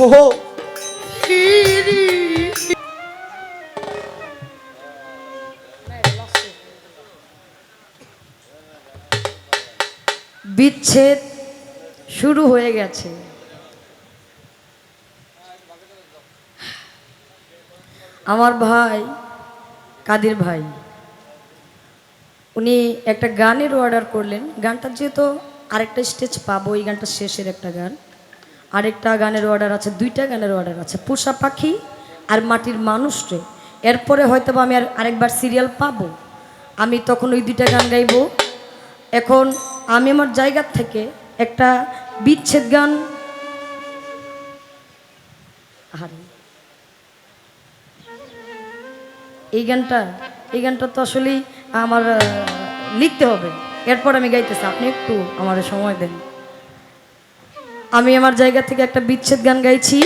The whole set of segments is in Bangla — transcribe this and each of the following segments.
ও বিচ্ছেদ শুরু হয়ে গেছে। আমার ভাই, কাদির ভাই, উনি একটা গানের অর্ডার করলেন। গানটা যেহেতু আরেকটা স্টেজ পাবো, এই গানটা শেষের একটা গান। আরেকটা গানের অর্ডার আছে, দুইটা গানের অর্ডার আছে, পোষা পাখি আর মাটির মানুষরে এরপরে হয়তো আমি আর আরেকবার সিরিয়াল পাবো। আমি তখন ওই দুইটা গান গাইবো। এখন আমি আমার জায়গার থেকে একটা বিচ্ছেদ গান এই গানটা এই গানটা তো আসলেই আমার লিখতে হবে। এরপর আমি গাইতেছি, আপনি একটু আমার সময় দেন। আমি আমার জায়গা থেকে একটা বিচ্ছেদ গান গাইছি।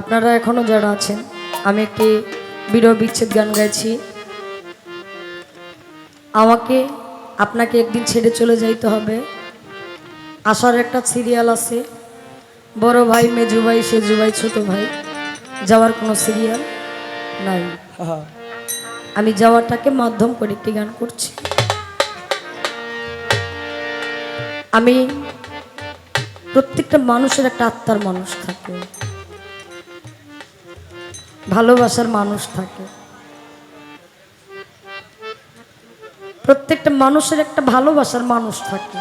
আপনারা এখনও যারা আছেন, আমি একটি বিরহ বিচ্ছেদ গান গাইছি। আমাকে, আপনাকে একদিন ছেড়ে চলে যাইতে হবে। আসার একটা সিরিয়াল আছে। বড় ভাই মেজু ভাই সেজু ভাই ছোট ভাই যাওয়ার কোনো সিরিয়াল নাই। আমি যাওয়াটাকে মাধ্যম করে একটি গান করছি। আমি প্রত্যেকটা মানুষের একটা আত্মার মানুষ থাকে। ভালোবাসার মানুষ থাকে। প্রত্যেকটা মানুষের একটা ভালোবাসার মানুষ থাকে।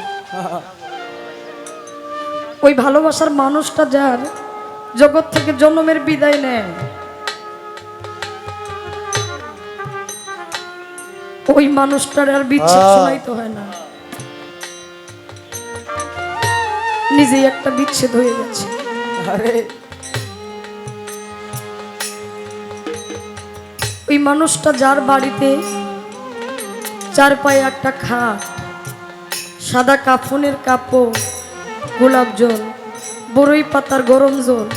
ওই ভালোবাসার মানুষটা যার জগৎ থেকে জন্মের বিদায় নেয়। ওই মানুষটার আর বিচ্ছেদ। শোনাইতে হয় না। নিজেই একটা বিচ্ছেদ হয়ে গেছে। আরে। ওই মানুষটা যার বাড়িতে চার পায়ে একটা খাট সাদা কাফনের কাপড় গোলাপ জল বড়ই পাতার গরম জল।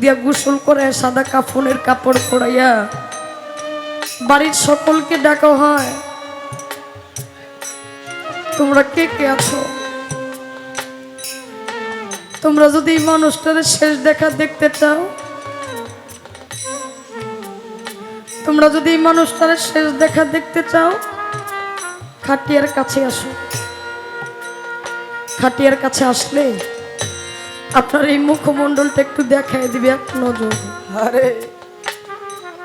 দিয়া গোসল করে সাদা কাফনের কাপড় পরাইয়া বাড়ির সকলকে ডাকা হয়। তোমরা কে কে আছো? তোমরা যদি এই মানুষটার শেষ দেখা দেখতে চাও, তোমরা যদি এই মানুষটার শেষ দেখা দেখতে চাও, খাটিয়ার কাছে আসো। খাটিয়ার কাছে আসলে আপনার এই মুখমণ্ডলটা একটু দেখায় দিবে এক নজর। আরে।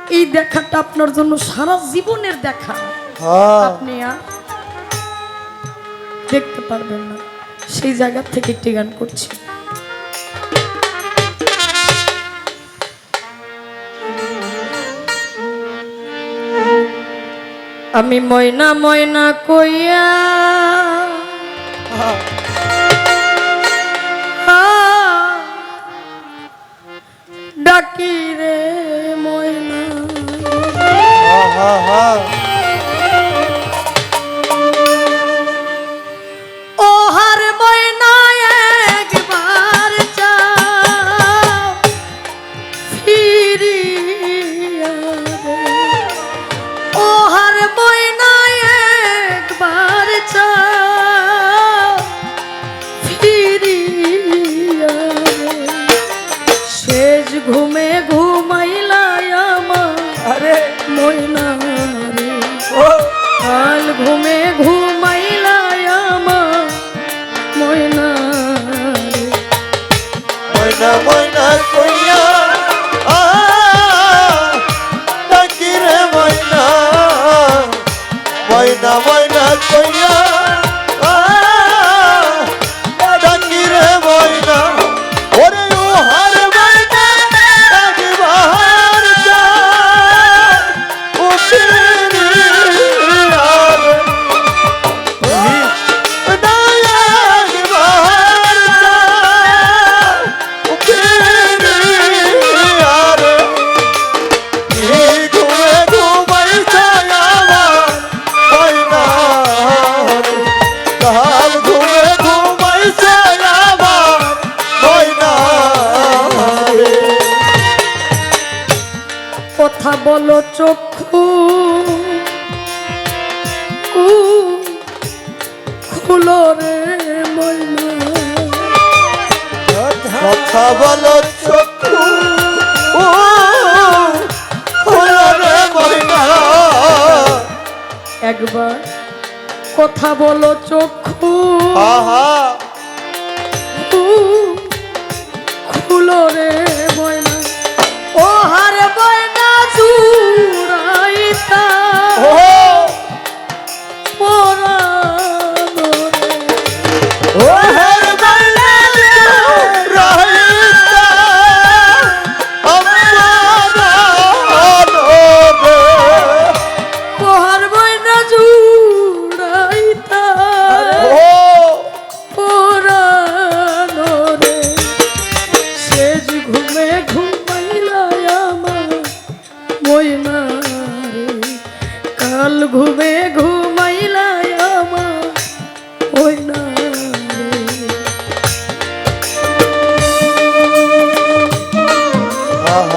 এই দেখাটা আপনার জন্য সারা জীবনের দেখা। হ্যাঁ। আপনি আর দেখতে পারবেন না। সেই জায়গা থেকে একটি গান করছি। আমি ময়না ময়না কইয়া একবার। কথা বলো চক্ষু। খুলো রে ময়না। ও হা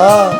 아.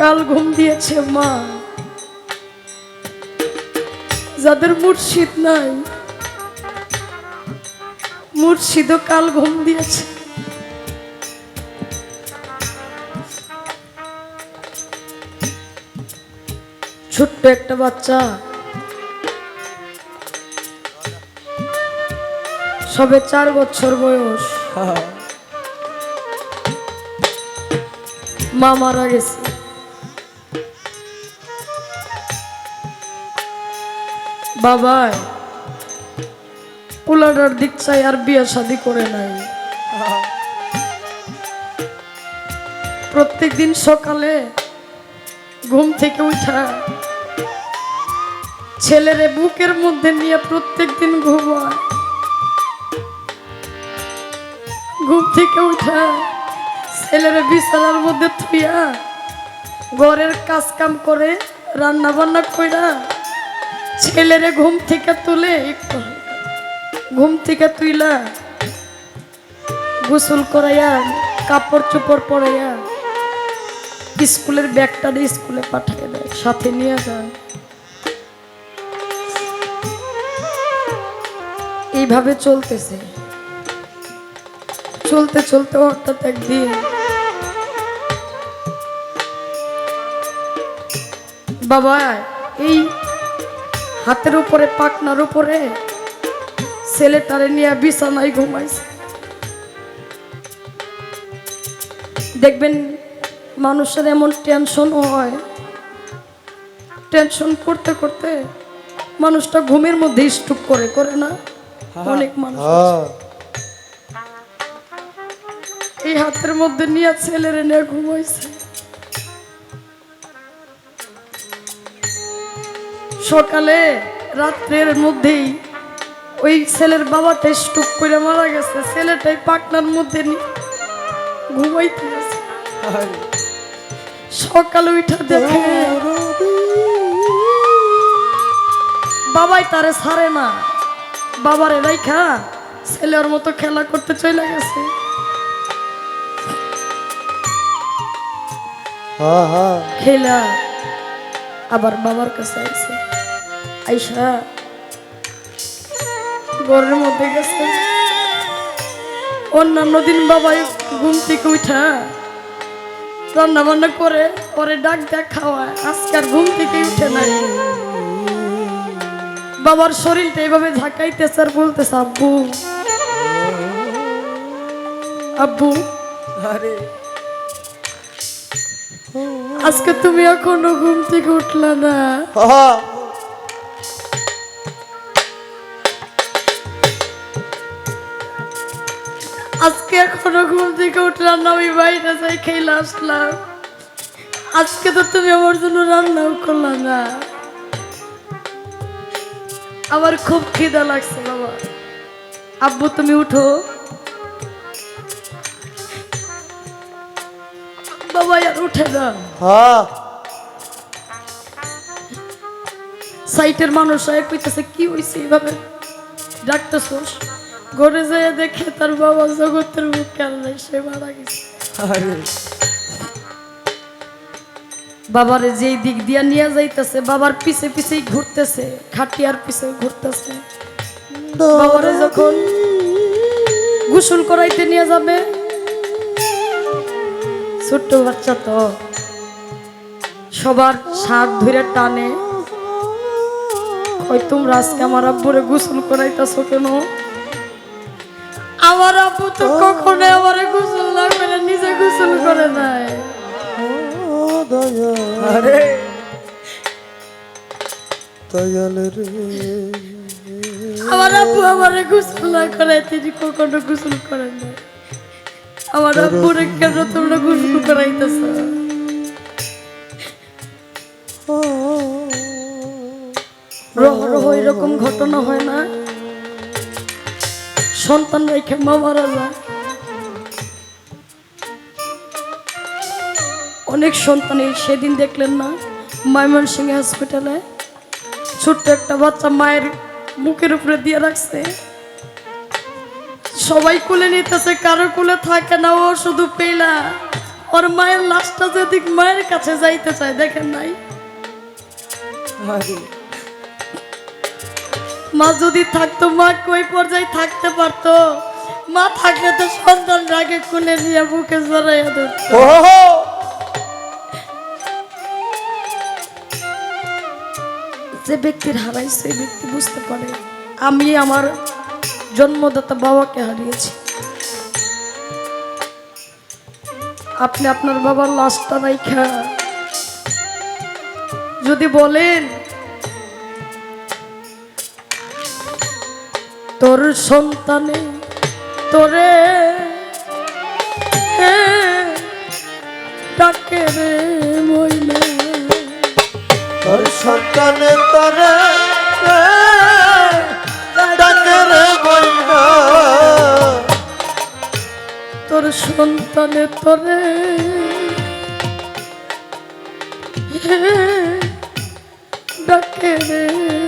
কাল ঘুম দিয়েছে মা। যাদের মুর্শিদ নাই, মুর্শিদও কাল ঘুম দিয়েছে। ছোট্ট একটা বাচ্চা। সবে চার বছর বয়স। মা দিক চাই আর বিয়ে শাদি করে নাই। প্রত্যেক দিন সকালে ঘুম থেকে উঠা, ছেলেরে বুকের মধ্যে নিয়ে প্রত্যেক দিন ঘুমায়। ঘুম থেকে উঠা ছেলেরে বিছানার মধ্যে থুইয়া ঘরের কাজ কাম করে রান্না বান্না কইরা ছেলেরে ঘুম থেকে তুলে একটু ঘুম থেকে তুইলা গোসল করাইয়া, কাপড় চোপড় পরাইয়া স্কুলের ব্যাগটা দিয়ে স্কুলে পাঠিয়ে দেয় সাথে নিয়ে যায় এইভাবে চলতেছে। চলতে চলতে হঠাৎ একদিন বাবা এই হাতের উপরে পাকনার উপরে ছেলেটারে নিয়ে বিছানায় ঘুমাইছে। দেখবেন মানুষের এমন টেনশনও হয়। টেনশন করতে করতে মানুষটা ঘুমের মধ্যে স্টুপ করে করে না? অনেক মানুষ এই হাতের মধ্যে নিয়ে ছেলেরে নিয়ে ঘুমাইছে। সকালে রাত্রের মধ্যেই ওই ছেলের বাবাটা স্টুক করে মারা গেছে। ছেলেটাই পাকনার মধ্যে নি- ঘুমাইতে গেছে। সকালে উঠা দেখে বাবাই তারে ছাড়ে না। বাবারে রাইখা ছেলের মতো খেলা করতে চলে গেছে। খেলা আবার বাবার কাছে আইসে আইসা। ঘরের মধ্যে গেছে। অন্যান্য দিন বাবাই ঘুম থেকে উঠা। রান্না বান্না করে পরে ডাক ডাক খাওয়ায়। আজকে আর ঘুম থেকে উঠে নাই। বাবার শরীরটা এইভাবে ঝাঁকাইতেছে আর বলতেছে আব্বু। আব্বু আরে। আজকে তুমি এখনও ঘুম থেকে উঠলা না। এখনও ঘুম থেকে উঠলাম না আমি বাইরে যাই খেলে আসলাম। আজকে তো তুমি আমার জন্য রান্নাও করলা না। আমার খুব খিদা লাগছে বাবা। আব্বু তুমি উঠো। বাবা আর উঠে না। হ্যাঁ। সাইটের মানুষ কইতেছে কি হয়েছে এইভাবে? ডাকতেছোস? ঘরে যেয়ে দেখে তার বাবা জগতের মুখ কাল্লাই সে মারা গেছে। বাবারে যেই দিক দিয়া নিয়ে যাইতেছে বাবার পিছে পিছেই ঘুরতেছে খাটিয়ার পিছে ঘুরতেছে। বাবারে যখন গোসল করাইতে নিয়ে যাবে ছোট্ট বাচ্চা তো সবার শার্ট ধরে টানে। কই তোমরা আজকে আমার আব্বুরে গোসল করাইতেছো কেন? আমার আপু তো কখনো আমারে গোসল না করে নিজে গোসল করে নাই। ও দয়া আরে। দয়াল রে। আমার আব্বু আমারে গোসল না করে তিনি কখনো গোসল করেন না আমার আব্বুরে কেন তোমরা গোসল করাইতেছ। রহ রহ এরকম ঘটনা হয় না? সন্তান রেখে মা মারা যায় অনেক সন্তান এই সেদিন দেখলেন না, ময়মনসিংহ হসপিটালে ছোট্ট একটা বাচ্চা মায়ের বুকের উপরে দিয়ে রাখছে। সবাই কুলে নিতেছে, কারও কুলে থাকে না, ও শুধু পেলা ওর মায়ের লাশটা যদি মায়ের কাছে যাইতে চায়, দেখেন নাই? মা যদি থাকতো মা কই পর্যায়ে থাকতে পারতো? মা থাকলে তো সন্তান রাগে কোলে নিয়ে বুকে জড়াইয়া ধরত। যে ব্যক্তির হারাই সেই ব্যক্তি বুঝতে পারে আমি আমার জন্মদাতা বাবাকে হারিয়েছি। আপনি আপনার বাবার লাশটা রাইখা। যদি বলেন তোর সন্তানে তোরে ডাকে রে মইনা তোর সন্তানে তরে ডাকে রে বইনা তোর সন্তানে তোরে ডাকে রে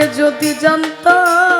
আগে যদি জানতাম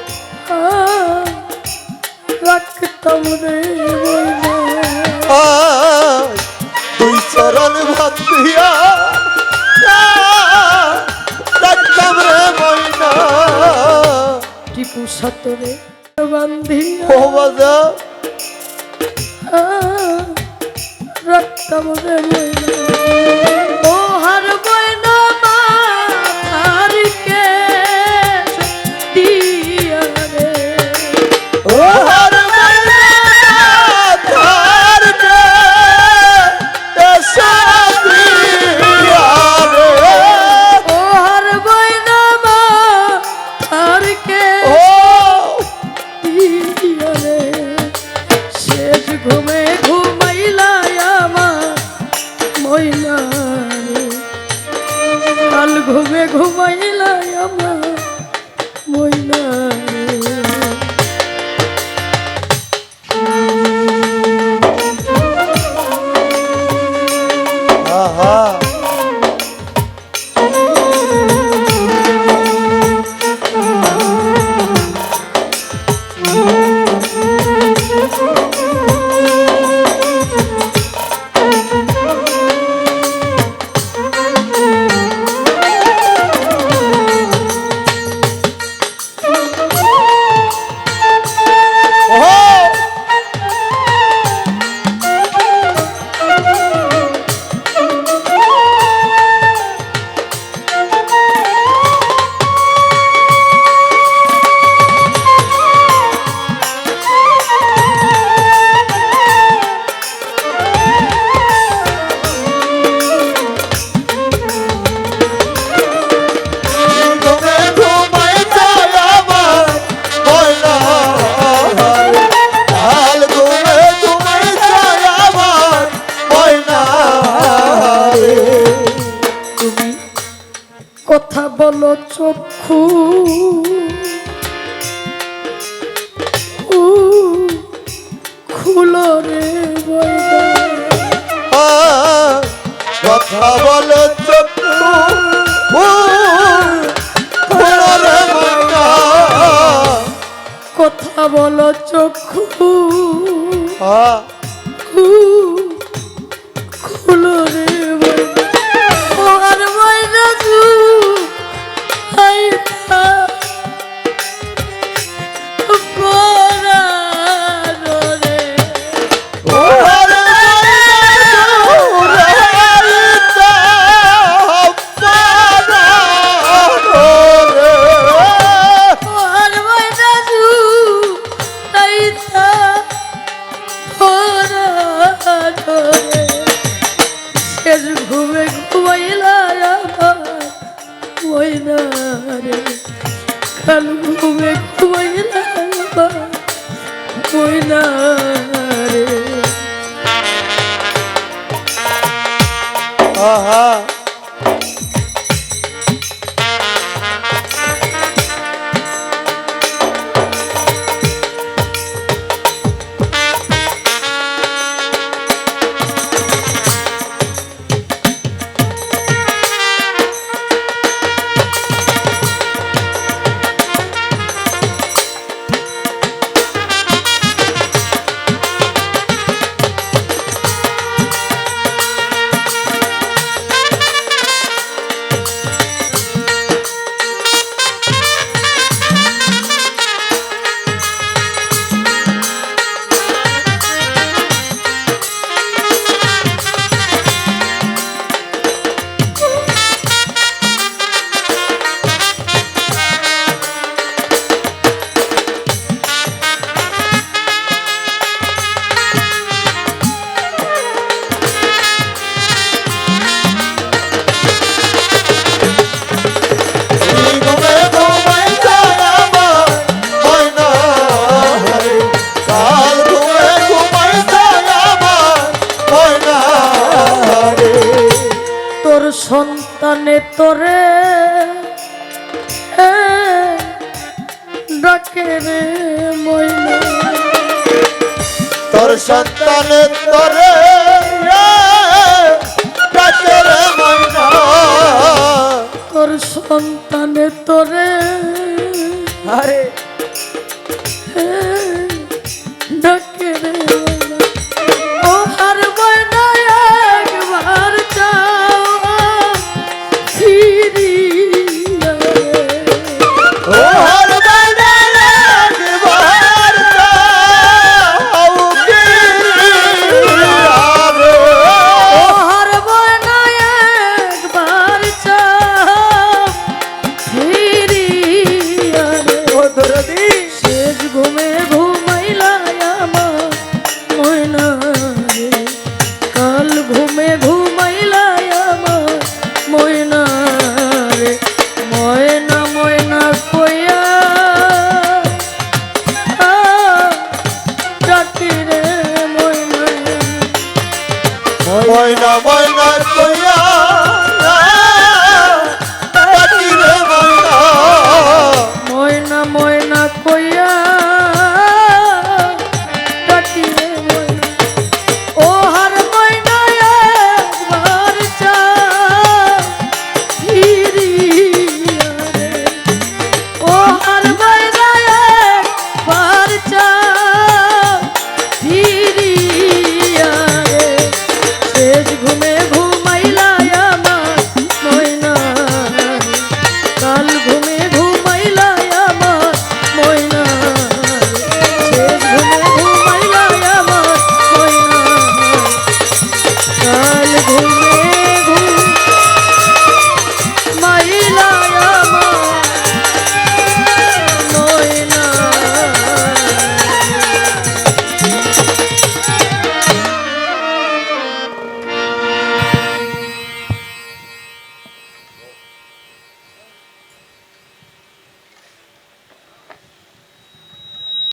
সতরে বান্ধি ও বাজা। রক্ত মনে কথা বলো চক্ষু। খুলো আহা